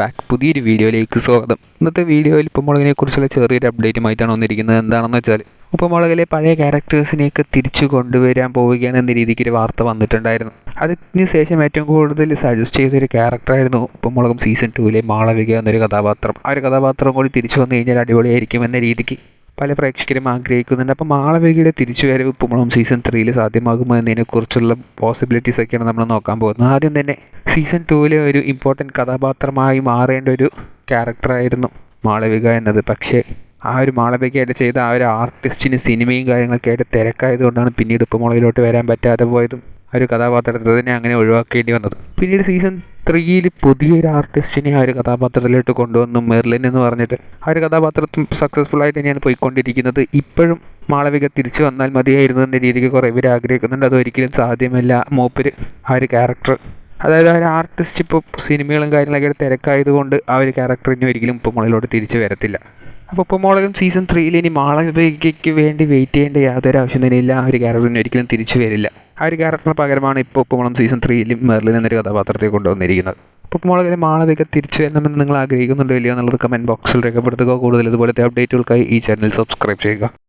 Back പുതിയൊരു വീഡിയോയിലേക്ക് സ്വാഗതം. ഇന്നത്തെ വീഡിയോയിൽ ഉപ്പുമുളകിനെ കുറിച്ചുള്ള ചെറിയൊരു അപ്ഡേറ്റുമായിട്ടാണ് വന്നിരിക്കുന്നത്. എന്താണെന്ന് വെച്ചാൽ ഉപ്പുമുളകിലെ പഴയ ക്യാരക്ടേഴ്സിനെയൊക്കെ തിരിച്ചു കൊണ്ടുവരാൻ പോവുകയാണ് എന്ന രീതിക്ക് ഒരു വാർത്ത വന്നിട്ടുണ്ടായിരുന്നു. അതിന് ശേഷം ഏറ്റവും കൂടുതൽ സജസ്റ്റ് ചെയ്തൊരു ക്യാരക്ടറായിരുന്നു ഉപ്പുമുളകും സീസൺ ടൂവിലെ മാളവിക എന്നൊരു കഥാപാത്രം. ആ ഒരു കഥാപാത്രം കൂടി തിരിച്ചു വന്നു കഴിഞ്ഞാൽ അടിപൊളിയായിരിക്കും എന്ന രീതിക്ക് പല പ്രേക്ഷകരും ആഗ്രഹിക്കുന്നുണ്ട്. അപ്പോൾ മാളവികയുടെ തിരിച്ചുവരവ് പുമളം സീസൺ ത്രീയിൽ സാധ്യമാകുമോ എന്നതിനെക്കുറിച്ചുള്ള പോസിബിലിറ്റീസ് ഒക്കെയാണ് നമ്മൾ നോക്കാൻ പോകുന്നത്. ആദ്യം തന്നെ സീസൺ ടൂവിലെ ഒരു ഇമ്പോർട്ടന്റ് കഥാപാത്രമായി മാറേണ്ട ഒരു ക്യാരക്ടറായിരുന്നു മാളവിക എന്നത്. പക്ഷേ ആ ഒരു മാളവികയായിട്ട് ചെയ്ത ആ ഒരു ആർട്ടിസ്റ്റിന് സിനിമയും കാര്യങ്ങളൊക്കെ ആയിട്ട് തിരക്കായതുകൊണ്ടാണ് പിന്നീട് ഉപ്പുമുളകിലോട്ട് വരാൻ പറ്റാതെ പോയതും. ഒരു കഥാപാത്രത്തെ തന്നെ അങ്ങനെ ഒഴിവാക്കേണ്ടി വന്നത്. പിന്നീട് സീസൺ ത്രീയിൽ പുതിയൊരു ആർട്ടിസ്റ്റിനെ ആ ഒരു കഥാപാത്രത്തിലോട്ട് കൊണ്ടുവന്നു. മെർലിൻ എന്ന് പറഞ്ഞിട്ട്. ആ ഒരു കഥാപാത്രത്തും സക്സസ്ഫുൾ ആയിട്ട് തന്നെയാണ് പോയിക്കൊണ്ടിരിക്കുന്നത്. ഇപ്പോഴും മാളവിക തിരിച്ചു വന്നാൽ മതിയായിരുന്നു എന്ന രീതിക്ക് കുറേ പേര് ആഗ്രഹിക്കുന്നുണ്ട്. അതൊരിക്കലും സാധ്യമല്ല. മൂപ്പര് ആ ഒരു ക്യാരക്ടർ അതായത് അവർ ആർട്ടിസ്റ്റ് ഇപ്പോൾ സിനിമകളും കാര്യങ്ങളൊക്കെ തിരക്കായതുകൊണ്ട് ആ ഒരു ക്യാരക്ടർ ഇനി ഒരിക്കലും ഉപ്പുമുളകിലോട്ട് തിരിച്ചു വരത്തില്ല. അപ്പോൾ ഉപ്പുമുളകും സീസൺ ത്രീയിൽ ഇനി മാളവികയ്ക്ക് വേണ്ടി വെയിറ്റ് ചെയ്യേണ്ട യാതൊരു ആവശ്യം തന്നെയില്ല. ആ ഒരു ക്യാരക്ടർ ഇനി ഒരിക്കലും തിരിച്ചു വരില്ല. ആ ഒരു ക്യാരക്ടറിന് പകരമാണ് ഇപ്പോൾ ഉപ്പുമുളം സീസൺ ത്രീയിലും മെർലിൻ എന്നൊരു കഥാപാത്രത്തെ കൊണ്ടുവന്നിരിക്കുന്നത്. ഉപ്പുമുളകിലെ മാളവിക തിരിച്ചു വരണമെന്ന് നിങ്ങൾ ആഗ്രഹിക്കുന്നുണ്ടോ ഇല്ലയോ എന്നുള്ളത് കമന്റ് ബോക്സിൽ രേഖപ്പെടുത്തുക. കൂടുതൽ ഇതുപോലത്തെ അപ്ഡേറ്റുകൾക്കായി ഈ ചാനൽ സബ്സ്ക്രൈബ് ചെയ്യുക.